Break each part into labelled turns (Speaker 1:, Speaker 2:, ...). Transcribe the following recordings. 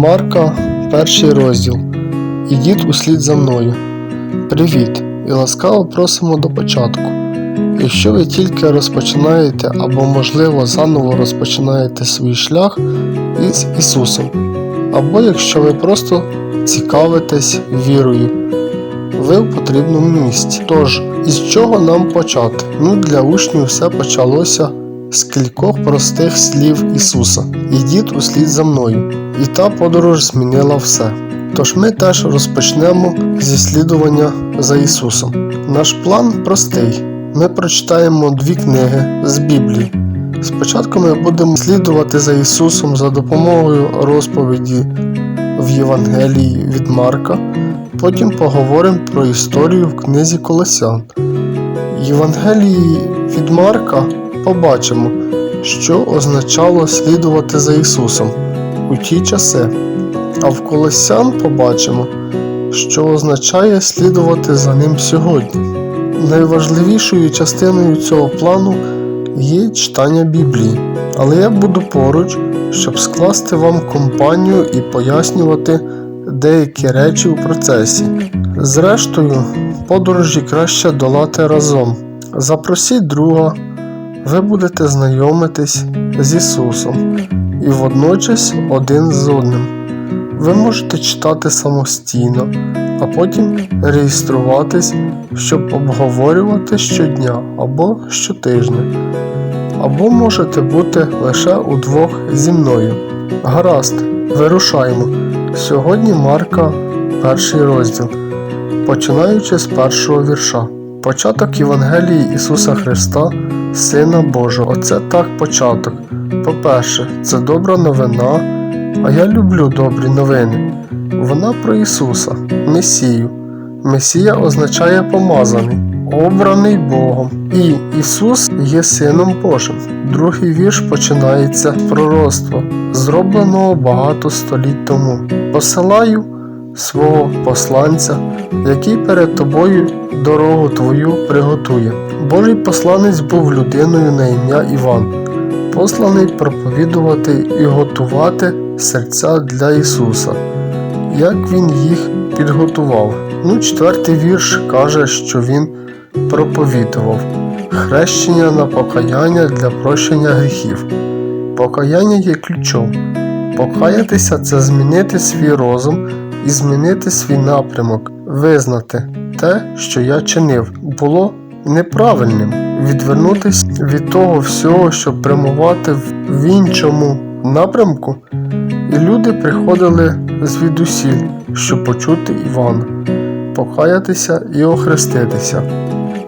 Speaker 1: Марка, перший розділ. Ідіть услід за мною. Привіт і ласкаво просимо до початку. Якщо ви тільки розпочинаєте або, можливо, заново розпочинаєте свій шлях із Ісусом, або якщо ви просто цікавитесь вірою, ви в потрібному місці. Тож, із чого нам почати? Ну, для учнів все почалося з кількох простих слів Ісуса: Ідіть услід за мною. І та подорож змінила все. Тож ми теж розпочнемо зі слідування за Ісусом. Наш план простий. Ми прочитаємо дві книги з Біблії. Спочатку ми будемо слідувати за Ісусом за допомогою розповіді в Євангелії від Марка. Потім поговоримо про історію в книзі Колосян. Євангелії від Марка побачимо, що означало слідувати за Ісусом у ті часи. А в Колосян побачимо, що означає слідувати за ним сьогодні. Найважливішою частиною цього плану є читання Біблії, але я буду поруч, щоб скласти вам компанію і пояснювати деякі речі у процесі. Зрештою, подорожі краще долати разом. Запросіть друга, ви будете знайомитись з Ісусом і водночас один з одним. Ви можете читати самостійно, а потім реєструватись, щоб обговорювати щодня або щотижня. Або можете бути лише удвох зі мною. Гаразд, вирушаємо. Сьогодні Марка, перший розділ, починаючи з першого вірша. Початок Євангелії Ісуса Христа, Сина Божого. Оце так початок. По-перше, це добра новина, а я люблю добрі новини. Вона про Ісуса, Месію. Месія означає помазаний, обраний Богом. І Ісус є Сином Божим. Другий вірш починається з зробленого багато століть тому. Посилаю свого посланця, який перед тобою дорогу твою приготує. Божий посланець був людиною на ім'я Іван, посланий проповідувати і готувати серця для Ісуса, як Він їх підготував. Ну, четвертий вірш каже, що він проповідував хрещення на покаяння для прощення гріхів. Покаяння є ключом. Покаятися це змінити свій розум і змінити свій напрямок, визнати те, що я чинив, було неправильним, відвернутися від того всього, щоб прямувати в іншому напрямку. І люди приходили звідусіль, щоб почути Івана, покаятися і охреститися.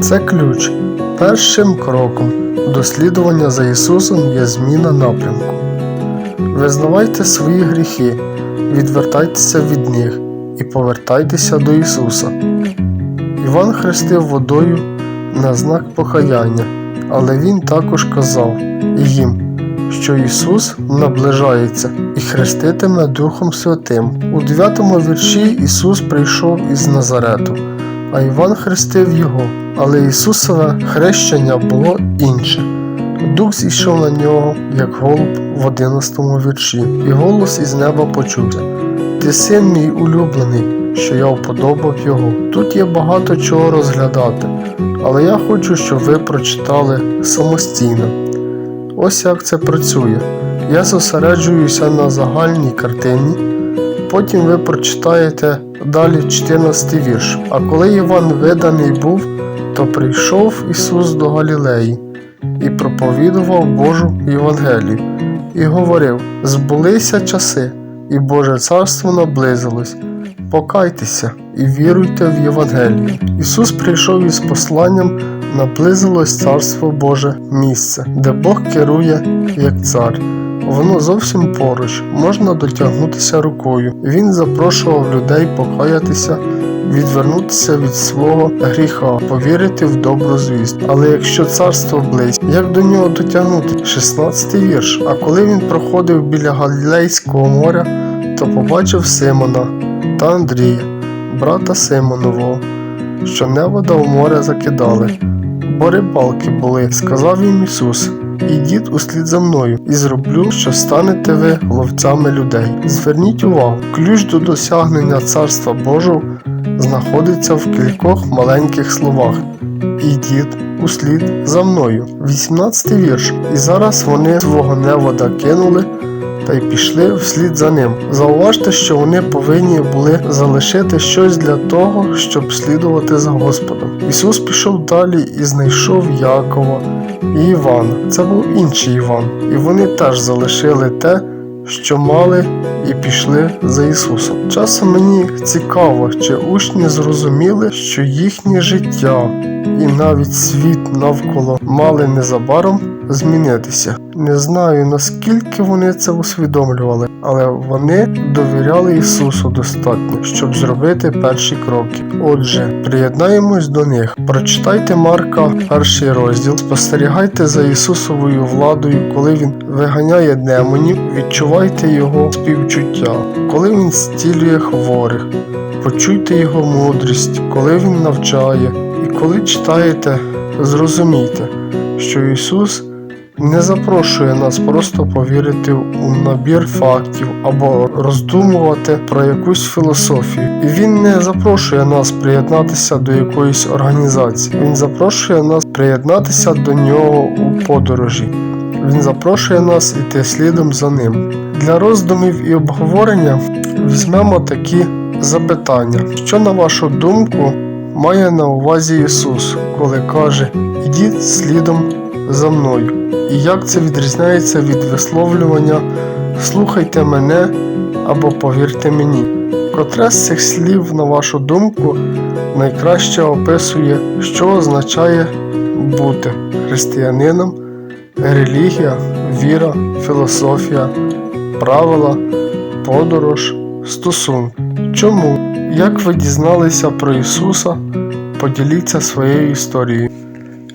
Speaker 1: Це ключ. Першим кроком до слідування за Ісусом є зміна напрямку. Визнавайте свої гріхи, відвертайтеся від них і повертайтеся до Ісуса. Іван хрестив водою на знак покаяння, але Він також казав їм, що Ісус наближається і хреститиме Духом Святим. У 9 вірші Ісус прийшов із Назарету, а Іван хрестив Його, але Ісусове хрещення було інше. Дух зійшов на нього, як голуб в 11 вірші, і голос із неба почувся. Ти син мій улюблений, що я вподобав його. Тут є багато чого розглядати, але я хочу, щоб ви прочитали самостійно. Ось як це працює. Я зосереджуюся на загальній картині, потім ви прочитаєте далі 14 вірш. А коли Іван виданий був, то прийшов Ісус до Галілеї і проповідував Божу Євангелію, і говорив: Збулися часи, і Боже царство наблизилось. Покайтеся і віруйте в Євангелію. Ісус прийшов із посланням, наблизилось Царство Боже місце, де Бог керує як цар. Воно зовсім поруч, можна дотягнутися рукою. Він запрошував людей покаятися, відвернутися від свого гріха, повірити в добру звість. Але якщо царство близько, як до нього дотягнути? 16 вірш. А коли він проходив біля Галілейського моря, то побачив Симона та Андрія, брата Симонового, що невода в море закидали, бо рибалки були, сказав їм Ісус, ідіть услід за мною, і зроблю, що станете ви ловцями людей. Зверніть увагу, ключ до досягнення Царства Божого знаходиться в кількох маленьких словах. Ідіть услід за мною. 18 вірш. І зараз вони свого невода кинули та й пішли вслід за ним. Зауважте, що вони повинні були залишити щось для того, щоб слідувати за Господом. Ісус пішов далі і знайшов Якова і Івана. Це був інший Іван, і вони теж залишили те, що мали, і пішли за Ісусом. Часом мені цікаво, чи учні зрозуміли, що їхнє життя і навіть світ навколо мали незабаром змінитися. Не знаю наскільки вони це усвідомлювали, але вони довіряли Ісусу достатньо, щоб зробити перші кроки. Отже, приєднаємось до них. Прочитайте Марка, перший розділ, спостерігайте за Ісусовою владою, коли Він виганяє демонів, відчувайте Його співчуття, коли Він зцілює хворих. Почуйте Його мудрість, коли Він навчає, коли читаєте, зрозумійте, що Ісус не запрошує нас просто повірити у набір фактів або роздумувати про якусь філософію. І Він не запрошує нас приєднатися до якоїсь організації. Він запрошує нас приєднатися до нього у подорожі. Він запрошує нас іти слідом за ним. Для роздумів і обговорення візьмемо такі запитання, що на вашу думку має на увазі Ісус, коли каже Ідіть слідом за мною. І як це відрізняється від висловлювання Слухайте мене або повірте мені. Котре з цих слів, на вашу думку, найкраще описує, що означає бути християнином, релігія, віра, філософія, правила, подорож, стосунки. Чому? Як ви дізналися про Ісуса? Поділіться своєю історією.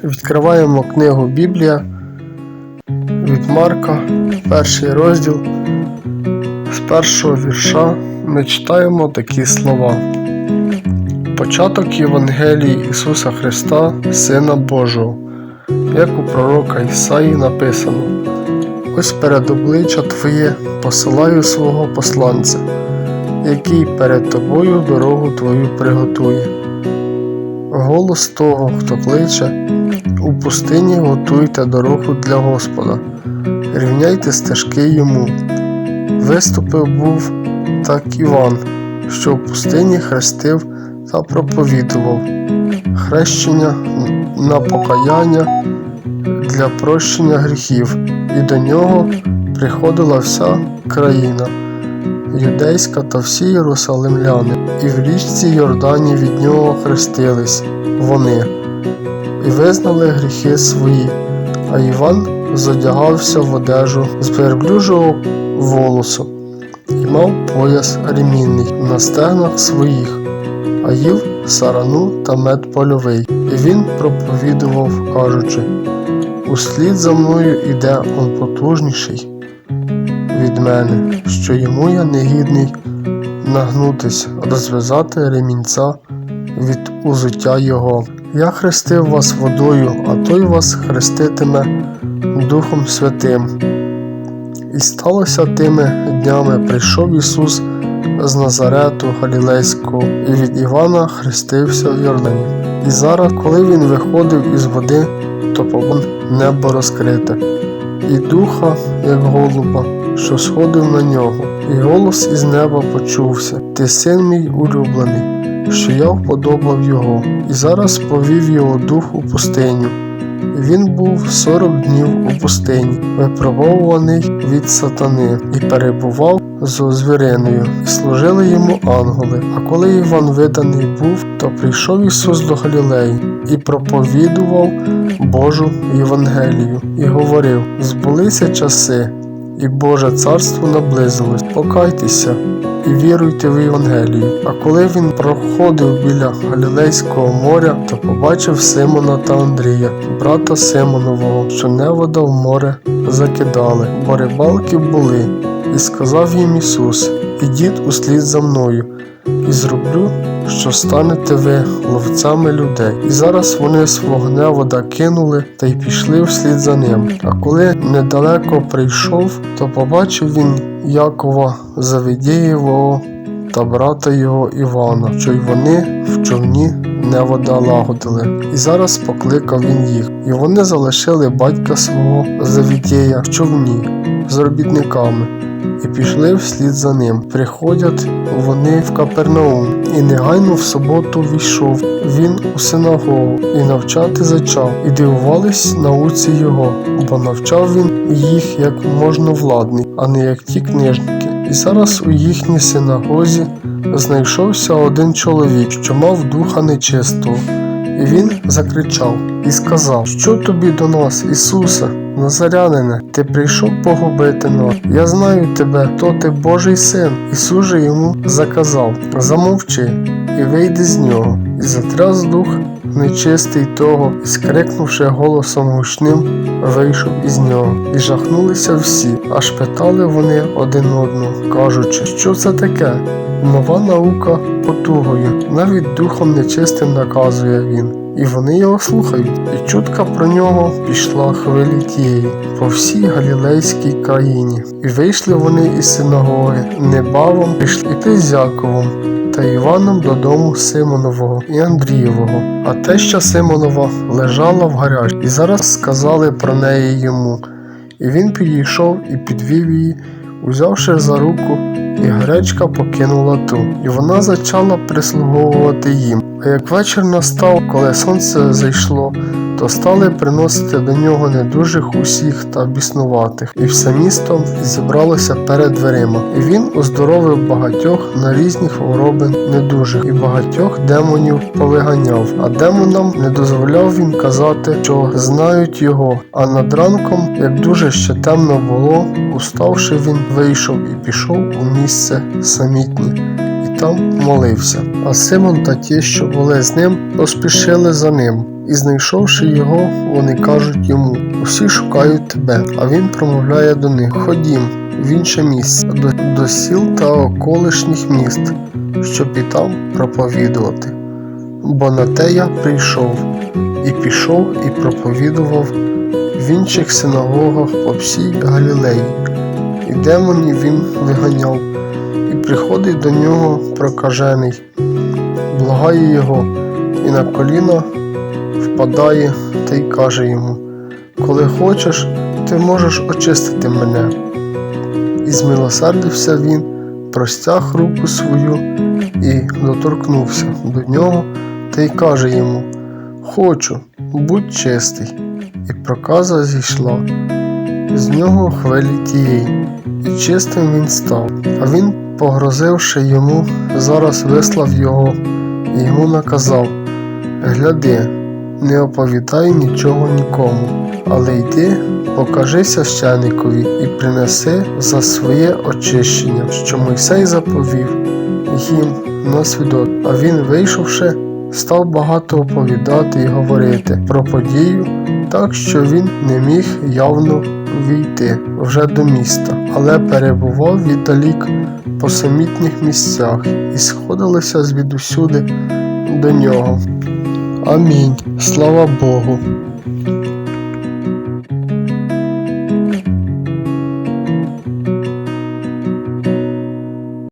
Speaker 1: Відкриваємо книгу Біблія від Марка, перший розділ. З першого вірша ми читаємо такі слова. Початок Євангелії Ісуса Христа, Сина Божого, як у пророка Ісаї написано: Ось перед обличчя Твоє посилаю свого посланця, який перед тобою дорогу Твою приготує. Голос того, хто кличе, у пустині готуйте дорогу для Господа, рівняйте стежки йому. Виступив був так Іван, що в пустині хрестив та проповідував хрещення на покаяння для прощення гріхів, і до нього приходила вся країна, юдейська та всі єрусалимляни, і в річці Йордані від нього хрестились вони і визнали гріхи свої, а Іван зодягався в одежу з верблюжого волосу і мав пояс ремінний на стегнах своїх, а їв сарану та мед польовий. І він проповідував, кажучи: Услід за мною іде он потужніший від мене, що йому я негідний нагнутись, розв'язати ремінця від узуття його. Я хрестив вас водою, а той вас хреститиме Духом Святим. І сталося тими днями прийшов Ісус з Назарету Галілейського і від Івана хрестився в Йордані. І зараз, коли він виходив із води, то побон небо розкрите, і духа, як голуба, що сходив на нього, і голос із неба почувся: Ти син мій улюблений, що я вподобав його, і зараз повів його дух у пустиню. Він був сорок днів у пустині, випробовуваний від сатани, і перебував з звіриною, і служили йому ангели. А коли Іван виданий був, то прийшов Ісус до Галілеї і проповідував Божу Євангелію, і говорив: збулися часи, і Боже царство наблизилось, покайтеся і віруйте в Євангелію. А коли він проходив біля Галілейського моря, то побачив Симона та Андрія, брата Симонового, що невода в море закидали, бо рибалки були, і сказав їм Ісус: Ідіть услід за мною, і зроблю, що станете ви ловцями людей. І зараз вони свого невода кинули та й пішли вслід за ним. А коли недалеко прийшов, то побачив він Якова Завідєєвого та брата його Івана, що й вони в човні невода лагодили. І зараз покликав він їх, і вони залишили батька свого Завідєя в човні з робітниками і пішли вслід за ним. Приходять вони в Капернаум, і негайно в суботу війшов він у синагогу і навчати зачав, і дивувались науці його, бо навчав він їх як можновладний, а не як ті книжники. І зараз у їхній синагозі знайшовся один чоловік, що мав духа нечистого. І він закричав і сказав: Що тобі до нас, Ісусе, Назарянине, ти прийшов погубити нас. Я знаю тебе, то ти Божий син. Ісус же йому заказав: Замовчи і вийди з нього, і затряс дух нечистий того, і скрикнувши голосом гучним, вийшов із нього. І жахнулися всі, аж питали вони один одного, кажучи, що це таке? Нова наука потугою, навіть духом нечистим наказує він. І вони його слухають, і чутка про нього пішла хвилі тієї по всій галілейській країні. І вийшли вони із синагоги, небавом пішли з Яковом та Іваном додому Симонового і Андрієвого. А теща Симонова лежала в гарячі, і зараз сказали про неї йому. І він підійшов і підвів її, узявши за руку, і гречка покинула ту, і вона зачала прислуговувати їм. А як вечір настав, коли сонце зайшло, то стали приносити до нього недужих усіх та біснуватих, і все місто зібралося перед дверима. І він оздоровив багатьох на різні хвороби недужих, і багатьох демонів повиганяв. А демонам не дозволяв він казати, що знають його. А над ранком, як дуже ще темно було, уставши він вийшов і пішов у місце самітнє і там молився. А Симон та ті, що були з ним, поспішили за ним. І знайшовши його, вони кажуть йому: усі шукають тебе. А він промовляє до них: Ходім в інше місце, до, до сіл та околишніх міст, щоб і там проповідувати. Бо на те я прийшов, і пішов, і проповідував в інших синагогах по всій Галілеї, і демонів він виганяв, приходить до нього прокажений, благає його, і на коліна впадає та й каже йому: Коли хочеш, ти можеш очистити мене. І змилосердився він, простяг руку свою і доторкнувся до нього та й каже йому: Хочу, будь чистий. І проказа зійшла з нього хвилі тієї, і чистим він став. А він, погрозивши йому, зараз вислав його і йому наказав: Гляди, не оповідай нічого нікому, але йди, покажи священикові і принеси за своє очищення, що Мойсей заповів їм на свідок. А він, вийшовши, став багато оповідати і говорити про подію, так що він не міг явно війти вже до міста, але перебував віддалік по самітніх місцях і сходилися звідусюди до нього. Амінь. Слава Богу.